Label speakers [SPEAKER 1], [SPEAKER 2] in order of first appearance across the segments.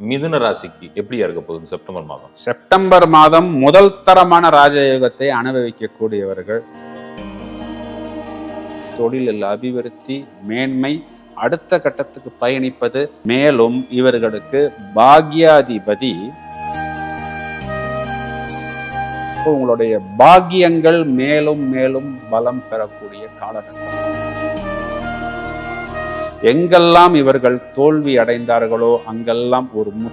[SPEAKER 1] மிதுன ராசிக்கு எப்படியா இருக்க போகுது செப்டம்பர் மாதம்?
[SPEAKER 2] செப்டம்பர் மாதம் முதல் தரமான ராஜயோகத்தை அனுபவிக்கக்கூடியவர்கள். தொழிலில் அபிவிருத்தி மேன்மை அடுத்த கட்டத்துக்கு பயணிப்பது மேலும் இவர்களுக்கு பாக்யாதிபதி. உங்களுடைய பாக்கியங்கள் மேலும் மேலும் பலம் பெறக்கூடிய காலகட்டம். எங்கெல்லாம் இவர்கள் தோல்வி அடைந்தார்களோ அங்கெல்லாம் ஒரு மு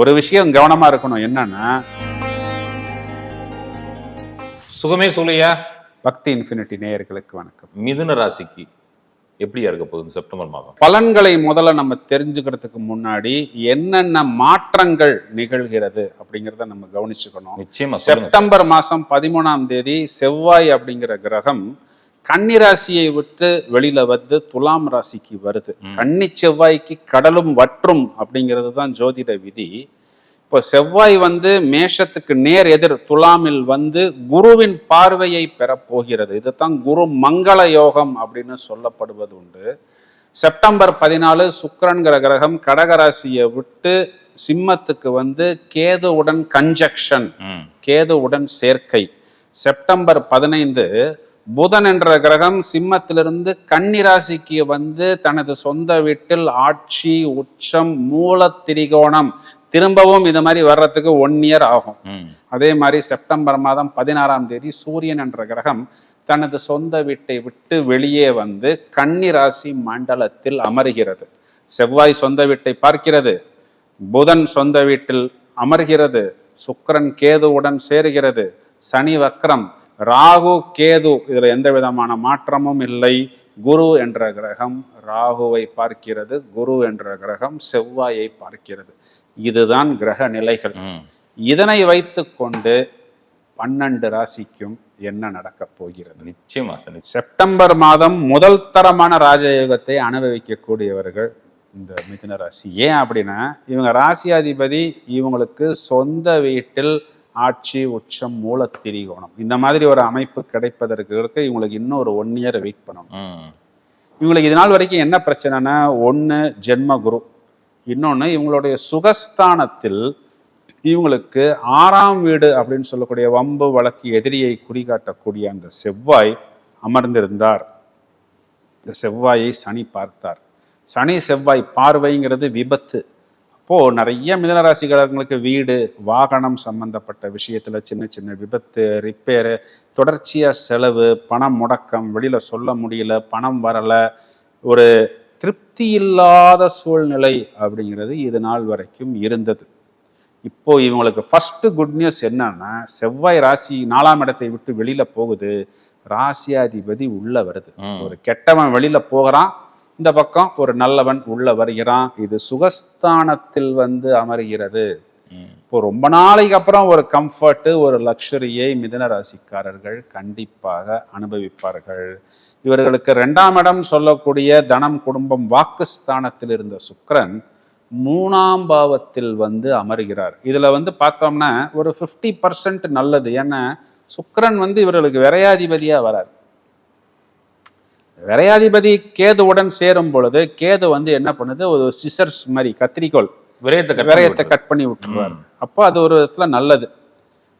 [SPEAKER 2] ஒரு விஷயம் கவனமா இருக்கணும். என்னன்னா
[SPEAKER 1] சுகமே சொல்லையா
[SPEAKER 2] பக்தி இன்ஃபினிட்டி நேயர்களுக்கு வணக்கம்.
[SPEAKER 1] மிதுன ராசிக்கு எப்படியா இருக்க போகுது செப்டம்பர் மாதம்?
[SPEAKER 2] பலன்களை முதல்ல நம்ம தெரிஞ்சுக்கிறதுக்கு முன்னாடி என்னென்ன மாற்றங்கள் நிகழ்கிறது அப்படிங்கிறத நம்ம கவனிச்சுக்கணும்.
[SPEAKER 1] நிச்சயமா.
[SPEAKER 2] செப்டம்பர் மாசம் பதிமூணாம் தேதி செவ்வாய் அப்படிங்கிற கிரகம் கன்னி ராசியை விட்டு வெளியில வந்து துலாம் ராசிக்கு வருது. கன்னி செவ்வாய்க்கு கடலும் வற்றும் அப்படிங்கிறது தான் ஜோதிட விதி. இப்போ செவ்வாய் வந்து மேஷத்துக்கு நேர் எதிர் துலாமில் வந்து குருவின் பார்வையை பெறப் போகிறது இதுதான் குரு மங்கள யோகம் அப்படின்னு சொல்லப்படுவது உண்டு. செப்டம்பர் பதினாலு சுக்கிரன்கிற கிரகம் கடகராசியை விட்டு சிம்மத்துக்கு வந்து கேதுவுடன் கன்ஜக்ஷன். கேதுவுடன் சேர்க்கை. செப்டம்பர் பதினைந்து புதன் என்ற கிரகம் சிம்மத்திலிருந்து கன்னிராசிக்கு வந்து தனது சொந்த வீட்டில் ஆட்சி உச்சம் மூல திரிகோணம். திரும்பவும் இது மாதிரி வர்றதுக்கு ஒன் இயர் ஆகும். அதே மாதிரி செப்டம்பர் மாதம் பதினாறாம் தேதி சூரியன் என்ற கிரகம் தனது சொந்த வீட்டை விட்டு வெளியே வந்து கன்னி ராசி மண்டலத்தில் அமர்கிறது. செவ்வாய் சொந்த வீட்டை பார்க்கிறது. புதன் சொந்த வீட்டில் அமர்கிறது. சுக்கிரன் கேதுவுடன் சேருகிறது. சனி வக்ரம் ராகு கேது இதுல எந்த விதமான மாற்றமும் இல்லை. குரு என்ற கிரகம் ராகுவை பார்க்கிறது. குரு என்ற கிரகம் செவ்வாயை பார்க்கிறது. இதுதான் கிரக நிலைகள். இதனை வைத்துக்கொண்டு பன்னெண்டு ராசிக்கும் என்ன நடக்கப் போகிறது?
[SPEAKER 1] நிச்சயம்.
[SPEAKER 2] செப்டம்பர் மாதம் முதல் தரமான ராஜயோகத்தை அனுபவிக்கக்கூடியவர்கள் இந்த மிதுன ராசி. ஏன் அப்படின்னா இவங்க ராசியாதிபதி இவங்களுக்கு சொந்த வீட்டில் ஆட்சி உச்சம் மூலத்திரிகோணம். இந்த மாதிரி ஒரு அமைப்பு கிடைப்பதற்கு இவங்களுக்கு இன்னும் ஒரு ஒன் இயர் வெயிட் பண்ணணும். இவங்களுக்கு இது நாள் வரைக்கும் என்ன பிரச்சனைனா ஒன்று ஜென்ம குரு இன்னொன்று இவங்களுடைய சுகஸ்தானத்தில் இவங்களுக்கு ஆறாம் வீடு அப்படின்னு சொல்லக்கூடிய வம்பு வழக்கு எதிரியை குறிகாட்டக்கூடிய அந்த செவ்வாய் அமர்ந்திருந்தார். இந்த செவ்வாயை சனி பார்த்தார். சனி செவ்வாய் பார்வைங்கிறது விபத்து. அப்போ நிறைய மிதனராசிகாரங்களுக்கு வீடு வாகனம் சம்பந்தப்பட்ட விஷயத்துல சின்ன சின்ன விபத்து ரிப்பேரு தொடர்ச்சியா செலவு பணம் முடக்கம் வெளியில சொல்ல முடியல பணம் வரல ஒரு திருப்தி இல்லாத சூழ்நிலை அப்படிங்கிறது இது நாள் வரைக்கும் இருந்தது இப்போ இவங்களுக்கு ஃபர்ஸ்ட் குட் நியூஸ் என்னன்னா செவ்வாய் ராசி நாலாம் இடத்தை விட்டு வெளியில போகுது ராசியாதிபதி உள்ள வருது. ஒரு கெட்டவன் வெளியில போகிறான் இந்த பக்கம் ஒரு நல்லவன் உள்ள வருகிறான். இது சுகஸ்தானத்தில் வந்து அமர்கிறது. இப்போ ரொம்ப நாளைக்கு அப்புறம் ஒரு கம்ஃபர்ட் ஒரு லக்ஸரியை மிதன ராசிக்காரர்கள் கண்டிப்பாக அனுபவிப்பார்கள். இவர்களுக்கு ரெண்டாம் இடம் சொல்லக்கூடிய தனம் குடும்பம் வாக்குஸ்தானத்தில் இருந்த சுக்கிரன் மூணாம் பாவத்தில் வந்து அமர்கிறார். இதுல வந்து பார்த்தோம்னா ஒரு 50% பர்சன்ட் நல்லது. ஏன்னா சுக்கிரன் வந்து இவர்களுக்கு விரையாதிபதியா வரார். விரையாதிபதி கேதுவுடன் சேரும் பொழுது கேது வந்து என்ன பண்ணுது? ஒரு சிசர்ஸ் மாதிரி கத்திரிக்கோல்
[SPEAKER 1] விரயத்தை
[SPEAKER 2] விரயத்தை கட் பண்ணி விட்டுருவார். அப்போ அது ஒரு விதத்துல நல்லது.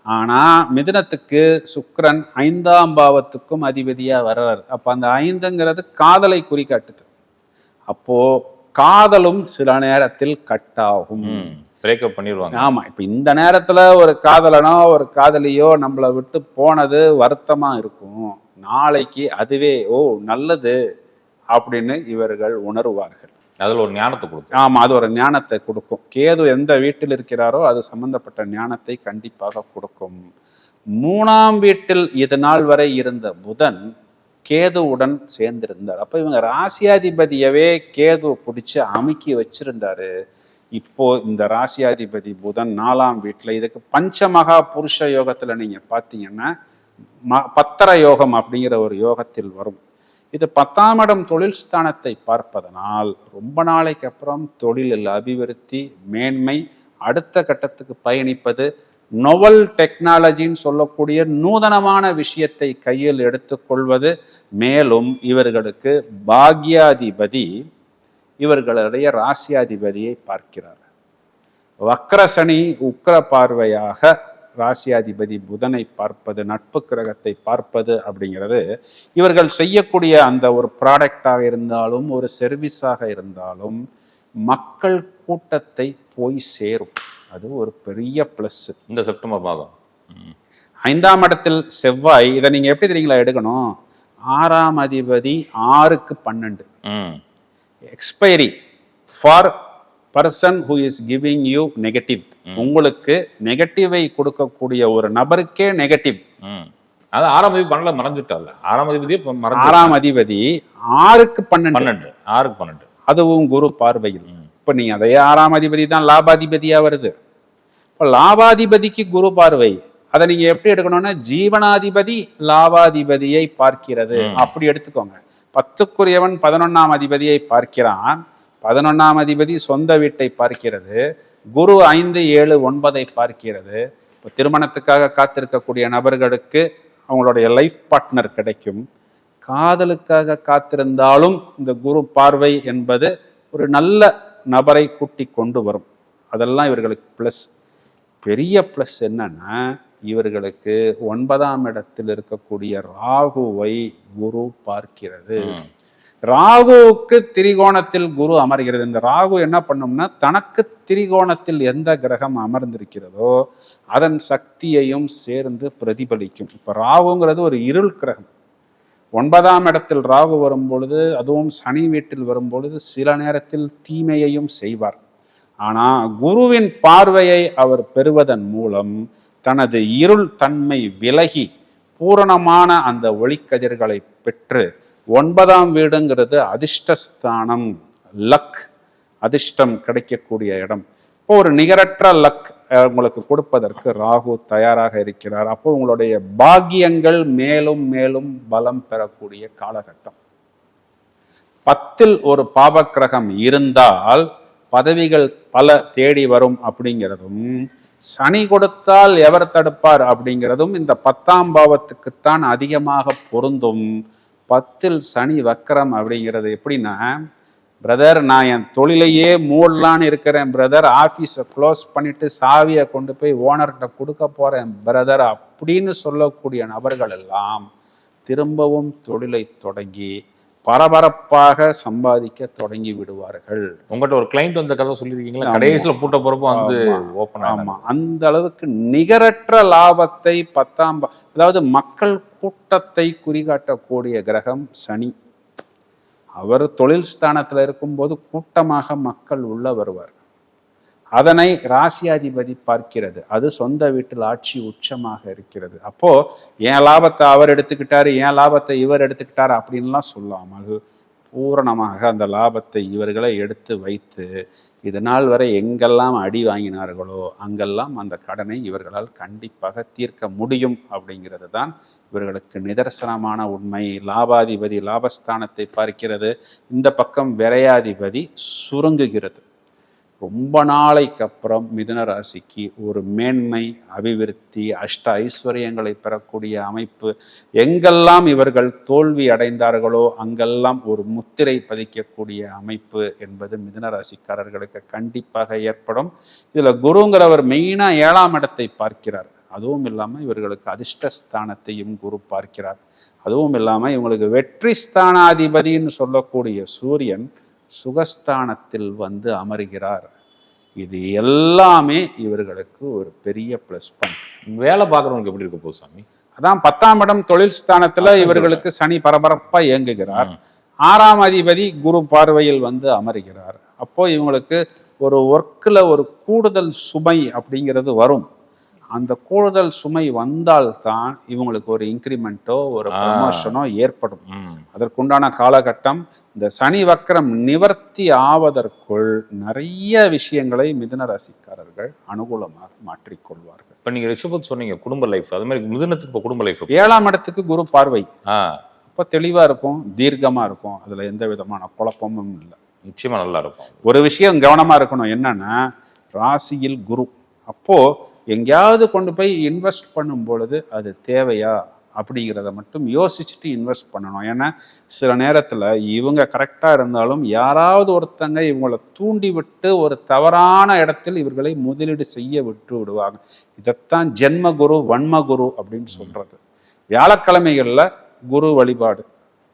[SPEAKER 2] ஆனா மிதுனத்துக்கு சுக்கிரன் ஐந்தாம் பாவத்துக்கும் அதிபதியா வர்றார். அப்ப அந்த ஐந்துங்கிறது காதலை குறிகாட்டுது. அப்போ காதலும் சில நேரத்தில் கட் ஆகும்
[SPEAKER 1] பிரேக்கப் பண்ணிடுவாங்க
[SPEAKER 2] ஆமா இப்ப இந்த நேரத்துல ஒரு காதலனோ ஒரு காதலியோ நம்மளை விட்டு போனது வருத்தமா இருக்கும். நாளைக்கு அதுவே ஓ நல்லது அப்படின்னு இவர்கள் உணருவார்கள்.
[SPEAKER 1] அதுல ஒரு ஞானத்தை கொடுத்து
[SPEAKER 2] ஆமா அது ஒரு ஞானத்தை கொடுக்கும். கேது எந்த வீட்டில் இருக்கிறாரோ அது சம்பந்தப்பட்ட ஞானத்தை கண்டிப்பாக கொடுக்கும். மூணாம் வீட்டில் இது நாள் வரை இருந்த புதன் கேதுவுடன் சேர்ந்திருந்தார். அப்ப இவங்க ராசியாதிபதியவே கேது பிடிச்சு அமுக்கி வச்சிருந்தாரு. இப்போ இந்த ராசியாதிபதி புதன் நாலாம் வீட்டுல இதுக்கு பஞ்சமகா புருஷ யோகத்துல நீங்க பார்த்தீங்கன்னா ம- பத்தர யோகம் அப்படிங்கிற ஒரு யோகத்தில் வரும். இது பத்தாம் இடம் தொழில் ஸ்தானத்தை பார்ப்பதனால் ரொம்ப நாளைக்கு அப்புறம் தொழிலில் அபிவிருத்தி மேன்மை அடுத்த கட்டத்துக்கு பயணிப்பது நொவல் டெக்னாலஜின்னு சொல்லக்கூடிய நூதனமான விஷயத்தை கையில் எடுத்துக்கொள்வது மேலும் இவர்களுக்கு பாக்யாதிபதி இவர்களுடைய ராசியாதிபதியை பார்க்கிறார். வக்ரசனி உக்ர பார்வையாக ராசியாதிபதி புதனை பார்ப்பது நட்பு கிரகத்தை பார்ப்பது அப்படிங்கிறது இவர்கள் செய்யக்கூடிய அந்த ஒரு ப்ராடக்டாக இருந்தாலும் ஒரு சர்வீஸாக இருந்தாலும் மக்கள் கூட்டத்தை போய் சேரும். அது ஒரு பெரிய ப்ளஸ்
[SPEAKER 1] இந்த செப்டம்பர் மாதம்.
[SPEAKER 2] ஐந்தாம் இடத்தில் செவ்வாய் இதை நீங்க எப்படி தெரியுங்களா எடுக்கணும்? ஆறாம் அதிபதி ஆறுக்கு பன்னெண்டு. Expiry for person who is giving you negative உங்களுக்கு நெகட்டிவை கொடுக்கக்கூடிய ஒரு நபருக்கே நெகட்டிவ்
[SPEAKER 1] அது ஆறாம் தேதி பண்ணல மறைஞ்சிட்டால ஆறாம் மறைஞ்சு
[SPEAKER 2] ஆறாம் அதிபதி ஆறுக்கு பன்னெண்டு.
[SPEAKER 1] பன்னெண்டு. ஆறுக்கு பன்னெண்டு.
[SPEAKER 2] அதுவும் குரு பார்வையில். இப்ப நீங்க அதே ஆறாம் அதிபதி தான் லாபாதிபதியா வருது. இப்ப லாபாதிபதிக்கு குரு பார்வை. அதை நீங்க எப்படி எடுக்கணும்னா ஜீவனாதிபதி லாபாதிபதியை பார்க்கிறது. அப்படி எடுத்துக்கோங்க. பத்துக்குரியவன் பதினொன்னாம் அதிபதியை பார்க்கிறான். பதினொன்னாம் அதிபதி சொந்த வீட்டை பார்க்கிறது. குரு ஐந்து ஏழு ஒன்பதை பார்க்கிறது. இப்போ திருமணத்துக்காக காத்திருக்கக்கூடிய நபர்களுக்கு அவங்களுடைய லைஃப் பார்ட்னர் கிடைக்கும். காதலுக்காக காத்திருந்தாலும் இந்த குரு பார்வை என்பது ஒரு நல்ல நபரை கூட்டி கொண்டு வரும். அதெல்லாம் இவர்களுக்கு ப்ளஸ் பெரிய ப்ளஸ் என்னன்னா இவர்களுக்கு ஒன்பதாம் இடத்தில் இருக்கக்கூடிய ராகுவை குரு பார்க்கிறது. ராகுவுக்கு திரிகோணத்தில் குரு அமர்கிறது. இந்த ராகு என்ன பண்ணும்னா தனக்கு திரிகோணத்தில் எந்த கிரகம் அமர்ந்திருக்கிறதோ அதன் சக்தியையும் சேர்ந்து பிரதிபலிக்கும். இப்போ ராகுங்கிறது ஒரு இருள் கிரகம். ஒன்பதாம் இடத்தில் ராகு வரும் பொழுது அதுவும் சனி வீட்டில் வரும் பொழுது சில நேரத்தில் தீமையையும் செய்வார். ஆனால் குருவின் பார்வையை அவர் பெறுவதன் மூலம் தனது இருள் தன்மை விலகி பூரணமான அந்த ஒளிக்கதிர்களை பெற்று ஒன்பதாம் வீடுங்கிறது அதிர்ஷ்டஸ்தானம் லக் அதிர்ஷ்டம் கிடைக்கக்கூடிய இடம். இப்போ ஒரு நிகரற்ற லக் உங்களுக்கு கொடுப்பதற்கு ராகு தயாராக இருக்கிறார். அப்போ உங்களுடைய பாக்கியங்கள் மேலும் மேலும் பலம் பெறக்கூடிய காலகட்டம். பத்தில் ஒரு பாவக்கிரகம் இருந்தால் பதவிகள் பல தேடி வரும் அப்படிங்கிறதும் சனி கொடுத்தால் எவர் தடுப்பார் அப்படிங்கிறதும் இந்த பத்தாம் பாவத்துக்குத்தான் அதிகமாக பொருந்தும். பத்தில் சனி வக்கரம் அப்படிங்கிறது எப்படின்னா பிரதர் நான் என் தொழிலையே மூடலான்னு இருக்கிறேன். பிரதர் ஆஃபீஸை க்ளோஸ் பண்ணிட்டு சாவியை கொண்டு போய் ஓனர்கிட்ட கொடுக்க போகிறேன் பிரதர் அப்படின்னு சொல்லக்கூடிய நபர்கள் எல்லாம் திரும்பவும் தொழிலை தொடங்கி பரபரப்பாக சம்பாதிக்க தொடங்கி விடுவார்கள்.
[SPEAKER 1] உங்கள்கிட்ட ஒரு கிளைண்ட் வந்த கதை சொல்லியிருக்கீங்களா கடைசியில பூட்ட போறப்போ வந்து ஓப்பன்
[SPEAKER 2] ஆமா. அந்த அளவுக்கு நிகரற்ற லாபத்தை பத்தாம் அதாவது மக்கள் கூட்டத்தை குறிகாட்டக்கூடிய கிரகம் சனி. அவர் தொழில் ஸ்தானத்துல இருக்கும்போது கூட்டமாக மக்கள் உள்ள வருவார் அதனை ராசியாதிபதி பார்க்கிறது. அது சொந்த வீட்டில் ஆட்சி உச்சமாக இருக்கிறது. அப்போ என் லாபத்தை அவர் எடுத்துக்கிட்டாரு? என் லாபத்தை இவர் எடுத்துக்கிட்டாரு? அப்படின்லாம் சொல்லாமல் பூரணமாக அந்த லாபத்தை இவர்களை எடுத்து வைத்து இது நாள் வரை எங்கெல்லாம் அடி வாங்கினார்களோ அங்கெல்லாம் அந்த கடனை இவர்களால் கண்டிப்பாக தீர்க்க முடியும் அப்படிங்கிறது தான் இவர்களுக்கு நிதர்சனமான உண்மை. லாபாதிபதி லாபஸ்தானத்தை பார்க்கிறது. இந்த பக்கம் விரையாதிபதி சுருங்குகிறது. ரொம்ப நாளைக்கு அப்புறம் மிதுன ராசிக்கு ஒரு மேன்மை அபிவிருத்தி அஷ்ட ஐஸ்வர்யங்களை பெறக்கூடிய அமைப்பு. எங்கெல்லாம் இவர்கள் தோல்வி அடைந்தார்களோ அங்கெல்லாம் ஒரு முத்திரை பதிக்கக்கூடிய அமைப்பு என்பது மிதுன ராசிக்காரர்களுக்கு கண்டிப்பாக ஏற்படும். இதில் குருங்கிறவர் மெயினாக ஏழாம் இடத்தை பார்க்கிறார். அதுவும் இல்லாமல் இவர்களுக்கு அதிர்ஷ்டஸ்தானத்தையும் குரு பார்க்கிறார். அதுவும் இல்லாமல் இவங்களுக்கு வெற்றி ஸ்தானாதிபதின்னு சொல்லக்கூடிய சூரியன் சுகஸ்தானத்தில் வந்து அமர்கிறார். இது எல்லாமே இவர்களுக்கு ஒரு பெரிய ப்ளஸ் பாயிண்ட்
[SPEAKER 1] வேலை பார்க்குறவங்களுக்கு எப்படி இருக்க போகுது சாமி?
[SPEAKER 2] அதான் பத்தாம் இடம் தொழில் ஸ்தானத்துல இவர்களுக்கு சனி பரபரப்பா இயங்குகிறார். ஆறாம் அதிபதி குரு பார்வையில் வந்து அமர்கிறார். அப்போ இவங்களுக்கு ஒரு ஒர்க்கில் ஒரு கூடுதல் சுமை அப்படிங்கிறது வரும். அந்த கூடுதல் சுமை வந்தால்தான் இவங்களுக்கு ஒரு இன்க்ரிமெண்ட்டோ ஒரு ப்ரமோஷனோ ஏற்படும். அதற்குண்டான காலகட்டம் இந்த சனி வக்கரம் நிவர்த்தி ஆவதற்குள் நிறைய விஷயங்களை மிதுன ராசிக்காரர்கள் அனுகூலமாக மாற்றிக்கொள்வார்கள்
[SPEAKER 1] இப்போ நீங்க ரிஷபத் சொன்னீங்க குடும்ப லைஃப் அது மாதிரி மிதுனத்துக்கு இப்போ குடும்ப லைஃப்
[SPEAKER 2] ஏழாம் இடத்துக்கு குரு பார்வை. அப்போ தெளிவா இருக்கும் தீர்க்கமா இருக்கும். அதுல எந்த விதமான குழப்பமும் இல்லை.
[SPEAKER 1] நிச்சயமா நல்லா இருக்கும்.
[SPEAKER 2] ஒரு விஷயம் கவனமா இருக்கணும் என்னன்னா ராசியில் குரு. அப்போ எங்கேயாவது கொண்டு போய் இன்வெஸ்ட் பண்ணும் பொழுது அது தேவையா அப்படிங்கிறத மட்டும் யோசிச்சுட்டு இன்வெஸ்ட் பண்ணணும். ஏன்னா சில நேரத்தில் இவங்க கரெக்டாக இருந்தாலும் யாராவது ஒருத்தங்க இவங்களை தூண்டி விட்டு ஒரு தவறான இடத்தில் இவர்களை முதலீடு செய்ய விட்டு விடுவாங்க. இதைத்தான் ஜென்ம குரு வன்ம குரு அப்படின்னு சொல்கிறது வியாழக்கிழமைகளில் குரு வழிபாடு.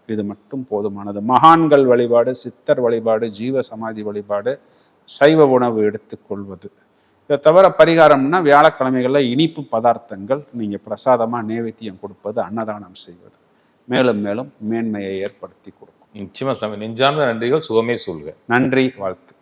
[SPEAKER 2] இது மட்டும் போதுமானது. மகான்கள் வழிபாடு சித்தர் வழிபாடு ஜீவ சமாதி வழிபாடு சைவ உணவு எடுத்துக்கொள்வது. இதை தவிர பரிகாரம்னா வியாழக்கிழமைகளில் இனிப்பு பதார்த்தங்கள் நீங்கள் பிரசாதமாக நேவேத்தியம் கொடுப்பது அன்னதானம் செய்வது. மேலும் மேலும் மேன்மையை ஏற்படுத்தி கொடுக்கும்.
[SPEAKER 1] நிச்சயமா சாமி நெஞ்சார்ந்த நன்றிகள் சுகமே சொல்க
[SPEAKER 2] நன்றி வாழ்த்து.